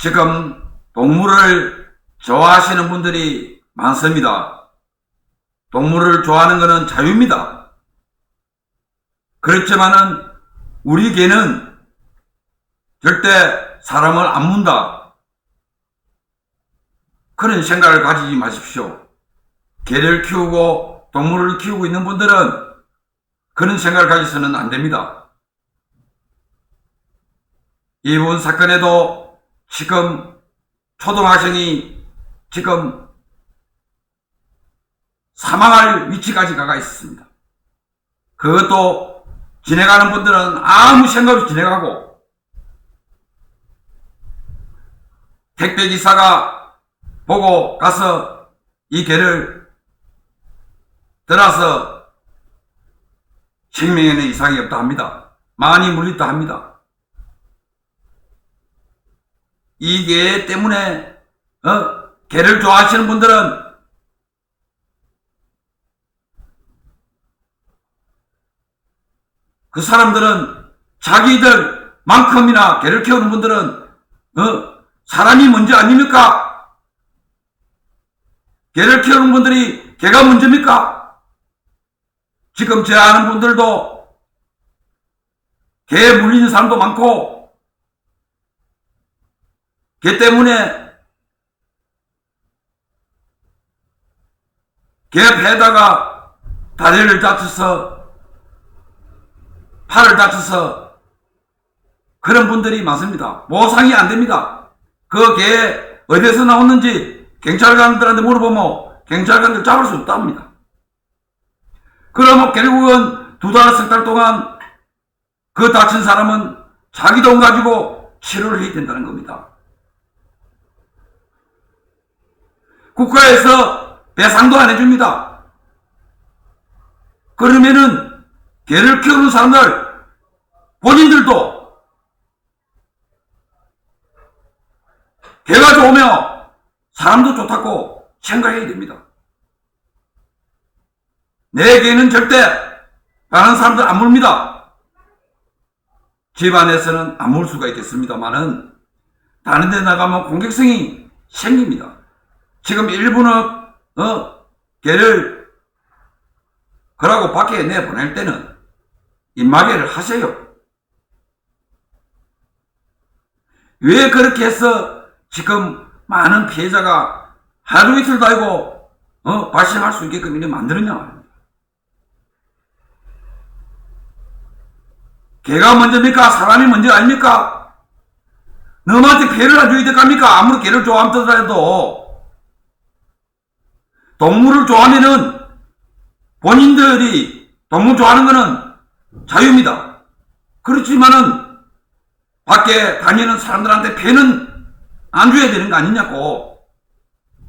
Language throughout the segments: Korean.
지금 동물을 좋아하시는 분들이 많습니다. 동물을 좋아하는 것은 자유입니다. 그렇지만은 우리 개는 절대 사람을 안 문다. 그런 생각을 가지지 마십시오. 개를 키우고 동물을 키우고 있는 분들은 그런 생각을 가지서는 안 됩니다. 이번 사건에도 지금 초등학생이 지금 사망할 위치까지 가가 있습니다. 그것도 지나가는 분들은 아무 생각 없이 지나가고 택배기사가 보고 가서 이 개를 떠나서 생명에는 이상이 없다 합니다. 많이 물렸다 합니다. 이개 때문에 어? 개를 좋아하시는 분들은 그 사람들은 자기들만큼이나 개를 키우는 분들은 어? 사람이 먼저 아닙니까? 개를 키우는 분들이 개가 먼저입니까? 지금 제 아는 분들도 개에 물리는 사람도 많고 개 때문에 개 배다가 다리를 다쳐서 팔을 다쳐서 그런 분들이 많습니다. 모상이 안 됩니다. 그개 어디서 나왔는지 경찰관들한테 물어보면 경찰관들 잡을 수 없답니다. 그러면 결국은 두 달, 석 달 동안 그 다친 사람은 자기 돈 가지고 치료를 해야 된다는 겁니다. 국가에서 배상도 안 해줍니다. 그러면은 개를 키우는 사람들 본인들도 개가 좋으며 사람도 좋다고 생각해야 됩니다. 내 개는 절대 다른 사람들 안 물습니다. 집안에서는 안 물 수가 있겠습니다만은 다른 데 나가면 공격성이 생깁니다. 지금 일부는 어 개를 그러고 밖에 내 보낼 때는 입마개를 하세요. 왜 그렇게 해서 지금 많은 피해자가 하루 이틀도 아니고 어, 발생할 수 있게끔 이렇게 만들었냐 말입니다. 개가 먼저입니까? 사람이 먼저 아닙니까? 너한테 피해를 안 줘야 될겁니까? 아무리 개를 좋아한다더라도 동물을 좋아하면은 본인들이 동물 좋아하는 거는 자유입니다. 그렇지만은 밖에 다니는 사람들한테 배는 안 줘야 되는 거 아니냐고.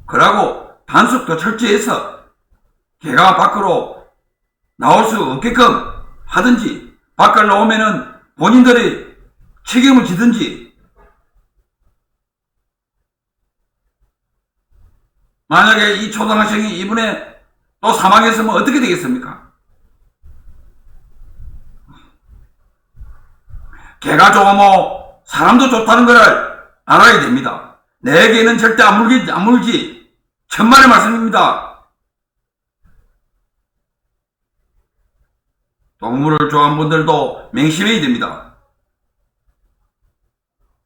그러고 단속도 철저해서 개가 밖으로 나올 수 없게끔 하든지 밖을 나오면은 본인들이 책임을 지든지 만약에 이 초등학생이 이번에 또 사망했으면 어떻게 되겠습니까? 개가 좋으면 사람도 좋다는 것을 알아야 됩니다. 내 개는 절대 안 물기, 안 물지. 천만의 말씀입니다. 동물을 좋아하는 분들도 맹심해야 됩니다.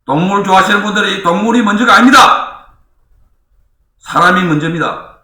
동물 좋아하시는 분들이 동물이 먼저가 아닙니다. 사람이 먼저입니다.